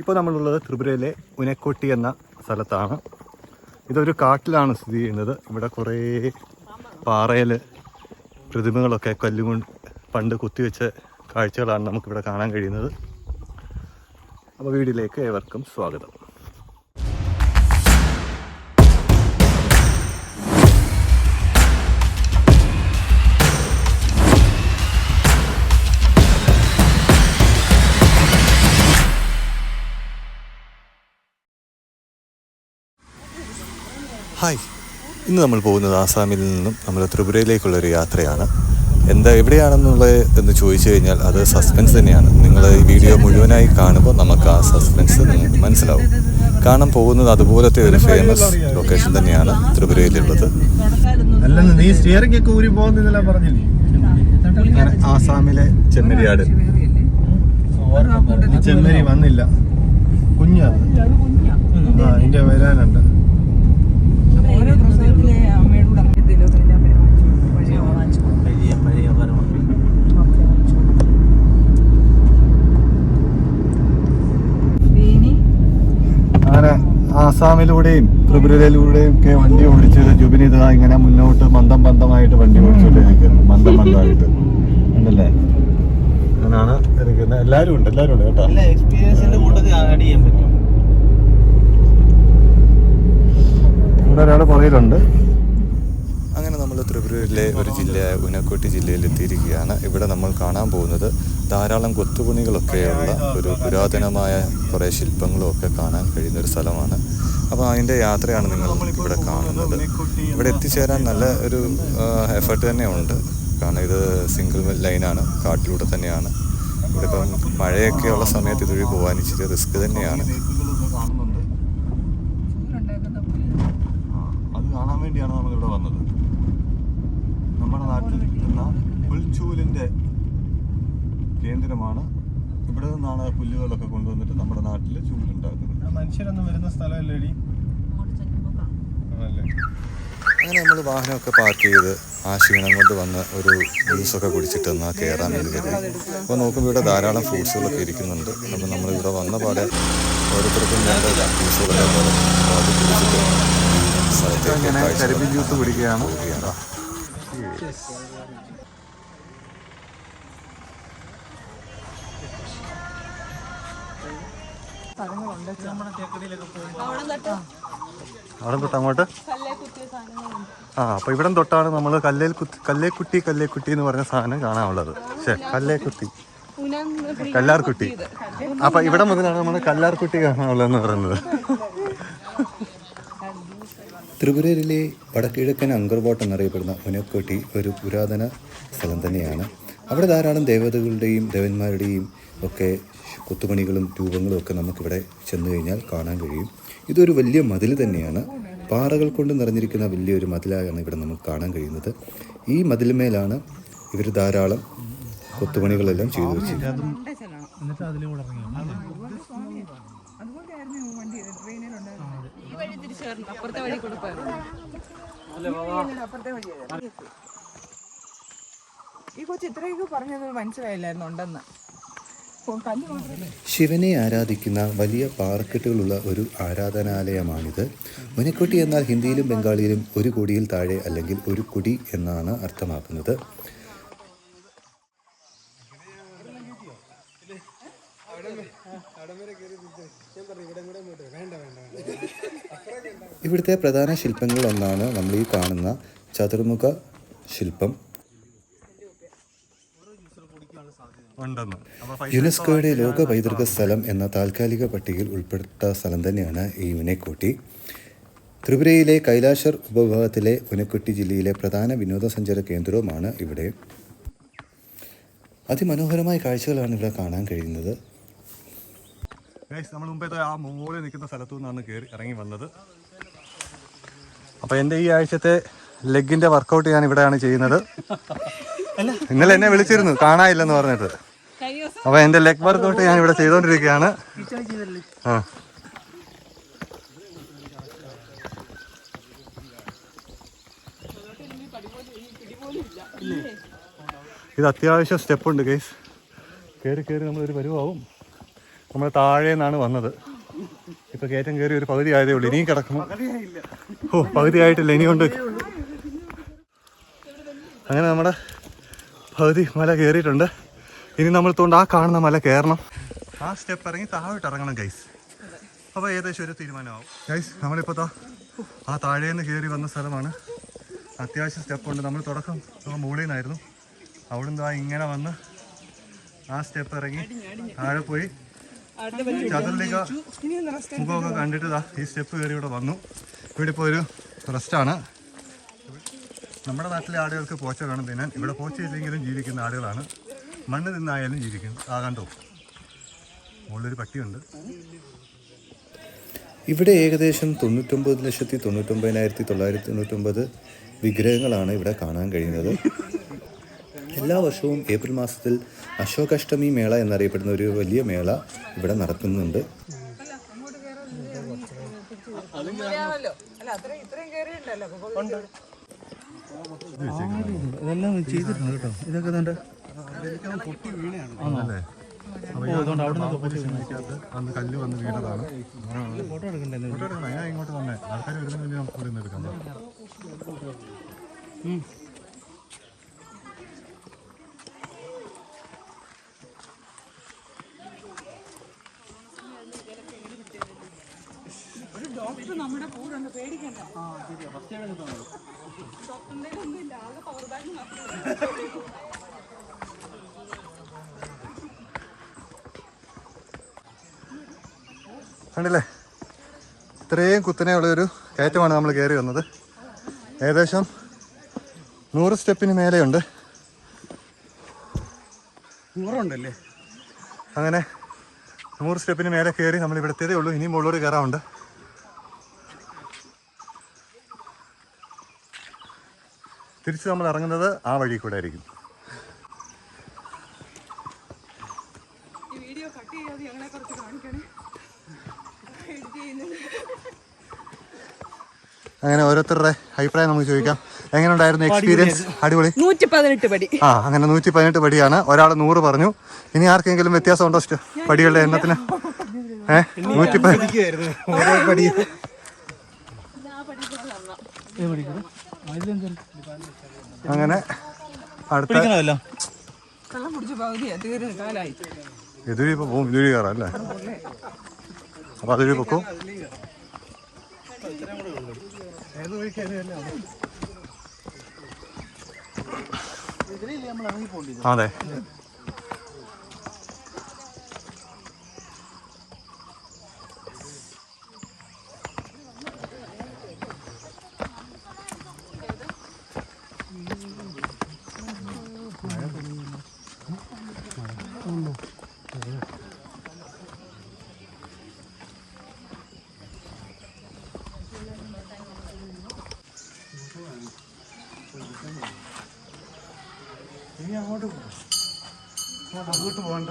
ഇപ്പോൾ നമ്മളുള്ളത് ത്രിപുരയിലെ ഉനക്കോട്ടി എന്ന സ്ഥലത്താണ്. ഇതൊരു കാട്ടിലാണ് സ്ഥിതി ചെയ്യുന്നത്. ഇവിടെ കുറേ പാറയിൽ പ്രതിമകളൊക്കെ കല്ലുകൊണ്ട് പണ്ട് കുത്തിവെച്ച കാഴ്ചകളാണ് നമുക്കിവിടെ കാണാൻ കഴിയുന്നത്. അപ്പോൾ വീഡിയോയിലേക്ക് ഏവർക്കും സ്വാഗതം. ഹായ്. ഇന്ന് നമ്മൾ പോകുന്നത് ആസാമിൽ നിന്നും നമ്മൾ ത്രിപുരയിലേക്കുള്ളൊരു യാത്രയാണ്. എന്താ എവിടെയാണെന്നുള്ളത് എന്ന് ചോദിച്ചു കഴിഞ്ഞാൽ അത് സസ്പെൻസ് തന്നെയാണ്. നിങ്ങൾ ഈ വീഡിയോ മുഴുവനായി കാണുമ്പോൾ നമുക്ക് ആ സസ്പെൻസ് നിങ്ങൾക്ക് മനസ്സിലാവും. കാണാൻ പോകുന്നത് അതുപോലത്തെ ഒരു ഫേമസ് ലൊക്കേഷൻ തന്നെയാണ് ത്രിപുരയിലുള്ളത്. ആസാമിലെ ചെമ്മരിയാട്. ചെമ്മരി വന്നില്ല. കുഞ്ഞാണ് ആ അതിന്റെ വരാനുണ്ട്. ആസാമിലൂടെയും ത്രിപുരയിലൂടെയും ഒക്കെ വണ്ടി ഓടിച്ചത് ജുബിനി ഇതാ ഇങ്ങനെ മുന്നോട്ട് മന്ദം മന്ദമായിട്ട് വണ്ടി ഓടിച്ചോണ്ടിരിക്കുന്നു. മന്ദം മന്ദമായിട്ട്. ഉണ്ടല്ലേ അങ്ങനെയാണ് ഇരിക്കുന്നത്. എല്ലാരും ഉണ്ട് എല്ലാരും ഉണ്ട് കേട്ടോ. എക്സ്പീരിയൻസിന്റെ കൂട്ടത്തിൽ ആഡ് ചെയ്യാൻ പറ്റും. ഇവിടെ ഒരാൾ പുറയിലുണ്ട് ത്രിപുരയിലെ ഒരു ജില്ലയായ ഉനക്കോട്ടി ജില്ലയിൽ എത്തിയിരിക്കുകയാണ് ഇവിടെ നമ്മൾ കാണാൻ പോകുന്നത് ധാരാളം കൊത്തുപണികളൊക്കെയുള്ള ഒരു പുരാതനമായ കുറേ ശില്പങ്ങളും ഒക്കെ കാണാൻ കഴിയുന്ന ഒരു സ്ഥലമാണ്. അപ്പോൾ അതിന്റെ യാത്രയാണ് നിങ്ങൾ ഇവിടെ കാണുന്നത്. ഇവിടെ എത്തിച്ചേരാൻ നല്ല ഒരു എഫേർട്ട് തന്നെ ഉണ്ട്. കാരണം ഇത് സിംഗിൾ ലൈനാണ് കാട്ടിലൂടെ തന്നെയാണ്. ഇവിടെ ഇപ്പം മഴയൊക്കെയുള്ള സമയത്ത് ഇതുവഴി പോകാൻ ഇച്ചിരി റിസ്ക് തന്നെയാണ്. അത് കാണാൻ വേണ്ടിയാണ് നമ്മൾ ഇവിടെ വന്നത്. നമ്മുടെ നാട്ടിൽ കിട്ടുന്ന പുൽച്ചൂലിന്റെ കേന്ദ്രമാണ്. ഇവിടെ നിന്നാണ് പുല്ലുകളൊക്കെ കൊണ്ടുവന്നിട്ട് നമ്മുടെ നാട്ടിൽ ചൂലുണ്ടാക്കുന്നത്. മനുഷ്യരൊന്നും വരുന്ന സ്ഥലമല്ലേടി? അങ്ങനെ നമ്മൾ വാഹനമൊക്കെ പാർക്ക് ചെയ്ത് ആ ക്ഷീണം കൊണ്ട് വന്ന് ഒരു ജ്യൂസൊക്കെ കുടിച്ചിട്ട് എന്നാൽ കയറാൻ വേണ്ടി കരുതി അപ്പോൾ നോക്കുമ്പോൾ ഇവിടെ ധാരാളം ഫ്രൂട്ട്സുകളൊക്കെ ഇരിക്കുന്നുണ്ട്. അപ്പോൾ നമ്മളിവിടെ വന്ന പാടെ ഓരോരുത്തർക്കും വേണ്ട ജ്യൂസുകളൊക്കെ അത് കുടിച്ചിട്ട് സ്ഥലത്തേക്ക് കരിമ്പിൻ ജ്യൂസ് കുടിക്കുകയാണ്. സ്ഥലങ്ങളുണ്ട് അവിടെ തട്ടോ അങ്ങോട്ട്? ആ അപ്പൊ ഇവിടെ തൊട്ടാണ് നമ്മൾ കല്ലേൽ കുത്തി കല്ലേക്കുട്ടി കല്ലേക്കുട്ടി എന്ന് പറഞ്ഞ സാധനം കാണാനുള്ളത്. കല്ലേ കല്ലേക്കുട്ടി. കല്ലാർകുട്ടി അപ്പൊ ഇവിടെ മുതലാണ് നമ്മൾ കല്ലാർകുട്ടി കാണാനുള്ളതെന്ന് പറയുന്നത്. ത്രിപുരയിലെ വടക്കിഴക്കൻ അങ്കർവോട്ട് എന്നറിയപ്പെടുന്ന ഉനക്കോട്ടി ഒരു പുരാതന സ്ഥലം തന്നെയാണ്. അവിടെ ധാരാളം ദേവതകളുടെയും ദേവന്മാരുടെയും ഒക്കെ കൊത്തുപണികളും രൂപങ്ങളും ഒക്കെ നമുക്കിവിടെ ചെന്ന് കഴിഞ്ഞാൽ കാണാൻ കഴിയും. ഇതൊരു വലിയ മതിൽ തന്നെയാണ്. പാറകൾ കൊണ്ട് നിറഞ്ഞിരിക്കുന്ന വലിയൊരു മതിലാണ് ഇവിടെ നമുക്ക് കാണാൻ കഴിയുന്നത്. ഈ മതിലുമേലാണ് ഇവർ ധാരാളം കൊത്തുപണികളെല്ലാം ചെയ്തു വെച്ചിരിക്കുന്നത്. എന്നിട്ട് അതിലൂടെ ഇറങ്ങി ട്രെയിനിലുണ്ടായിരുന്നു. വഴി തിരിച്ചു വരണം അപ്പുറത്തെ വഴി കൊടുപ്പായിരുന്നു അപ്പുറത്തെ വഴി ഈ കൊച്ചു ഇത്രയൊക്കെ പറഞ്ഞത് മനസ്സിലായില്ലായിരുന്നു ഉണ്ടെന്ന് ശിവനെ ആരാധിക്കുന്ന വലിയ പാറക്കെട്ടുകളുള്ള ഒരു ആരാധനാലയമാണിത്. മുനക്കൊട്ടി എന്നാൽ ഹിന്ദിയിലും ബംഗാളിയിലും ഒരു കൊടിയിൽ താഴെ അല്ലെങ്കിൽ ഒരു കുടി എന്നാണ് അർത്ഥമാക്കുന്നത്. ഇവിടുത്തെ പ്രധാന ശില്പങ്ങളിലൊന്നാണ് നമ്മൾ ഈ കാണുന്ന ചതുർമുഖ ശില്പം. യുനെസ്കോയുടെ ലോക പൈതൃക സ്ഥലം എന്ന താൽക്കാലിക പട്ടികയിൽ ഉൾപ്പെട്ട സ്ഥലം തന്നെയാണ് ഈ ഉനക്കോട്ടി. ത്രിപുരയിലെ കൈലാഷർ ഉപവിഭാഗത്തിലെ ഉനക്കുട്ടി ജില്ലയിലെ പ്രധാന വിനോദസഞ്ചാര കേന്ദ്രവുമാണ് ഇവിടെ. അതിമനോഹരമായ കാഴ്ചകളാണ് ഇവിടെ കാണാൻ കഴിയുന്നത്. നമ്മൾ മുമ്പേ ആ മുകളിൽ നിൽക്കുന്ന സ്ഥലത്തു നിന്നാണ് ഇറങ്ങി വന്നത്. അപ്പോൾ എന്റെ ഈ ആഴ്ചത്തെ ലെഗിന്റെ വർക്കൗട്ട് ഞാൻ ഇവിടെയാണ് ചെയ്യുന്നത്. ഇന്നലെ എന്നെ വിളിച്ചിരുന്നു കാണാനില്ലെന്ന് പറഞ്ഞിട്ട്. അപ്പൊ എന്റെ അപ്പോൾ എന്റെ ലെഗ് വർക്കൗട്ട് ഞാൻ ഇവിടെ ചെയ്തുകൊണ്ടിരിക്കുകയാണ് ആ. ഇത് അത്യാവശ്യം സ്റ്റെപ്പ് ഉണ്ട് ഗൈസ് കയറി കയറി നമ്മളൊരു പരുവാവും. നമ്മൾ താഴെ നിന്നാണ് വന്നത്. ഇപ്പൊ കയറ്റം കയറി ഒരു പകുതി ആയതേ ഉള്ളൂ ഇനിയും കിടക്കണം. ഓ പകുതി ആയിട്ടില്ല ഇനിയുണ്ട് അങ്ങനെ നമ്മുടെ പകുതി മല കയറിയിട്ടുണ്ട്. ഇനി നമ്മൾ തോണ്ട് ആ കാണുന്ന മല കയറണം. ആ സ്റ്റെപ്പ് ഇറങ്ങി താഴോട്ട് ഇറങ്ങണം ഗൈസ് അപ്പോൾ ഏകദേശം ഒരു തീരുമാനമാവും. ഗൈസ് നമ്മളിപ്പോൾ താ ആ താഴേന്ന് കയറി വന്ന സ്ഥലമാണ്. അത്യാവശ്യം സ്റ്റെപ്പുണ്ട് നമ്മൾ തുടക്കം മുകളിൽ നിന്നായിരുന്നു അവിടെ നിന്ന് ആ ഇങ്ങനെ വന്ന് ആ സ്റ്റെപ്പ് ഇറങ്ങി താഴെ പോയി. ചതുർലിക മുഖമൊക്കെ കണ്ടിട്ട് ഈ സ്റ്റെപ്പ് കയറി ഇവിടെ വന്നു. ഇവിടെ ഇപ്പോൾ ഒരു റെസ്റ്റാണ് നമ്മുടെ നാട്ടിലെ ആടുകൾക്ക് പോച്ച വേണം തിന്നാൻ. ഇവിടെ പോച്ച ഇല്ലെങ്കിലും ജീവിക്കുന്ന ആടുകളാണ്. മണ്ണ് തിന്നായാലും ജീവിക്കും. ആകാണ്ടോ മുകളിലൊരു പട്ടിയുണ്ട്. ഇവിടെ ഏകദേശം തൊണ്ണൂറ്റൊമ്പത് ലക്ഷത്തി തൊണ്ണൂറ്റൊമ്പതിനായിരത്തി തൊള്ളായിരത്തി തൊണ്ണൂറ്റൊമ്പത് വിഗ്രഹങ്ങളാണ് ഇവിടെ കാണാൻ കഴിയുന്നത്. എല്ലാ വർഷവും ഏപ്രിൽ മാസത്തിൽ അശോകാഷ്ടമി മേള എന്നറിയപ്പെടുന്ന ഒരു വലിയ മേള ഇവിടെ നടത്തുന്നുണ്ട് അറിയാമല്ലോ അല്ല അത്രയും ഇത്രയും കയറിയുണ്ടല്ലോ അപ്പൊ ഇതെല്ലാം ചെയ്തിട്ടുണ്ട് കേട്ടോ. ഇതൊക്കെ തന്നെ ആണല്ലേ? അന്ന് കല്ല് വന്ന് വീണതാണ്. ഫോട്ടോ എടുക്കണ്ടേ ഫോട്ടോ എടുക്കണം. ഞാൻ ഇങ്ങോട്ട് തന്നെ ആൾക്കാർ വരുന്നതിന് നമുക്ക് ഇവിടെ നിന്ന് എടുക്കാം. കണ്ടില്ലേ? ഇത്രയും കുത്തനെയുള്ള ഒരു കയറ്റമാണ് നമ്മൾ കയറി വന്നത്. ഏകദേശം നൂറ് സ്റ്റെപ്പിന് മേലെയുണ്ട്. നൂറുണ്ടല്ലേ? അങ്ങനെ നൂറ് സ്റ്റെപ്പിന് മേലെ കയറി നമ്മൾ ഇവിടെ എത്തിയതേ ഉള്ളൂ. ഇനിയും മുകളിലോട്ട് കയറാറുണ്ട് തിരിച്ച് നമ്മൾ ഇറങ്ങുന്നത് ആ വഴി കൂടെ ആയിരിക്കും. അങ്ങനെ ഓരോരുത്തരുടെ അഭിപ്രായം നമുക്ക് ചോദിക്കാം. എങ്ങനെ ഉണ്ടായിരുന്നു എക്സ്പീരിയൻസ് അടിപൊളി. നൂറ്റി പതിനെട്ട് പടി. ആ അങ്ങനെ നൂറ്റി പതിനെട്ട് പടിയാണ്. ഒരാൾ നൂറ് പറഞ്ഞു. ഇനി ആർക്കെങ്കിലും വ്യത്യാസം ഉണ്ടോ പടികളുടെ എണ്ണത്തിന്? ഏഹ് നൂറ്റി പതിനെട്ട് പടി. അങ്ങനെ അടുത്ത ഇപ്പൊ പോകും കയറാം അല്ലേ? അപ്പൊ അതുവഴി പൊക്കോ? അതെ. ഇനി അങ്ങോട്ട് പോകും അങ്ങോട്ട് പോകണ്ട.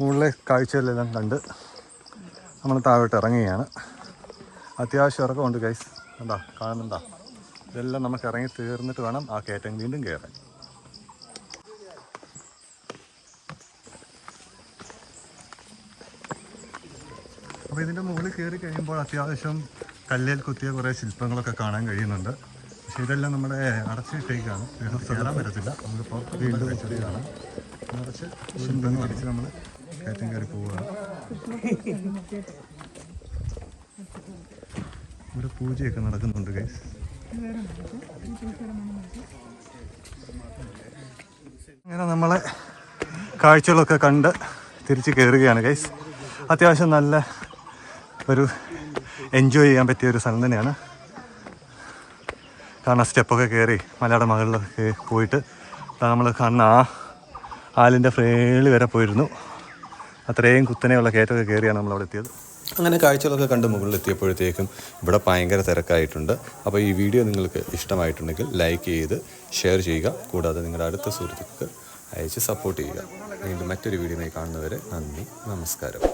മുകളിലെ കാഴ്ചകളെല്ലാം കണ്ട് നമ്മൾ താഴോട്ട് ഇറങ്ങുകയാണ്. അത്യാവശ്യം ഇറക്കമുണ്ട് ഗൈസ് എന്താ കാണുന്നുണ്ടാ? ഇതെല്ലാം നമുക്ക് ഇറങ്ങി തീർന്നിട്ട് വേണം ആ കയറ്റം വീണ്ടും കയറാൻ. അപ്പോൾ ഇതിന്റെ മുകളിൽ കയറി കഴിയുമ്പോൾ അത്യാവശ്യം കല്ലേൽ കുത്തിയ കുറേ ശില്പങ്ങളൊക്കെ കാണാൻ കഴിയുന്നുണ്ട്. പക്ഷേ ഇതെല്ലാം നമ്മുടെ അടച്ചിട്ടേക്കാണ് കയറാൻ പറ്റത്തില്ല. നമുക്കിപ്പോൾ വീണ്ടും ചെറിയതാണ് നിറച്ച് ശില്പങ്ങൾ അടിച്ച് നമ്മൾ കയറ്റം കയറി പോവുകയാണ് ഇവിടെ പൂജയൊക്കെ നടക്കുന്നുണ്ട് ഗൈസ് അങ്ങനെ നമ്മളെ കാഴ്ചകളൊക്കെ കണ്ട് തിരിച്ച് കയറുകയാണ് ഗൈസ് അത്യാവശ്യം നല്ല ഒരു എൻജോയ് ചെയ്യാൻ പറ്റിയ ഒരു സ്ഥലം തന്നെയാണ്. കാരണം സ്റ്റെപ്പൊക്കെ കയറി മലയുടെ മകളിലൊക്കെ പോയിട്ട് നമ്മൾ കാണുന്ന ആ ആലിന്റെ ഫ്രേളി വരെ പോയിരുന്നു. അത്രയും കുത്തനെയുള്ള കയറ്റമൊക്കെ കയറിയാണ് നമ്മൾ അവിടെ എത്തിയത്. അങ്ങനെ കാഴ്ചകളൊക്കെ കണ്ട് മുകളിലെത്തിയപ്പോഴത്തേക്കും ഇവിടെ ഭയങ്കര തിരക്കായിട്ടുണ്ട്. അപ്പോൾ ഈ വീഡിയോ നിങ്ങൾക്ക് ഇഷ്ടമായിട്ടുണ്ടെങ്കിൽ ലൈക്ക് ചെയ്ത് ഷെയർ ചെയ്യുക. കൂടാതെ നിങ്ങളുടെ അടുത്ത സുഹൃത്തുക്കൾക്ക് അയച്ച് സപ്പോർട്ട് ചെയ്യുക. വീണ്ടും മറ്റൊരു വീഡിയോയുമായി കാണുന്നവരെ നന്ദി നമസ്കാരം.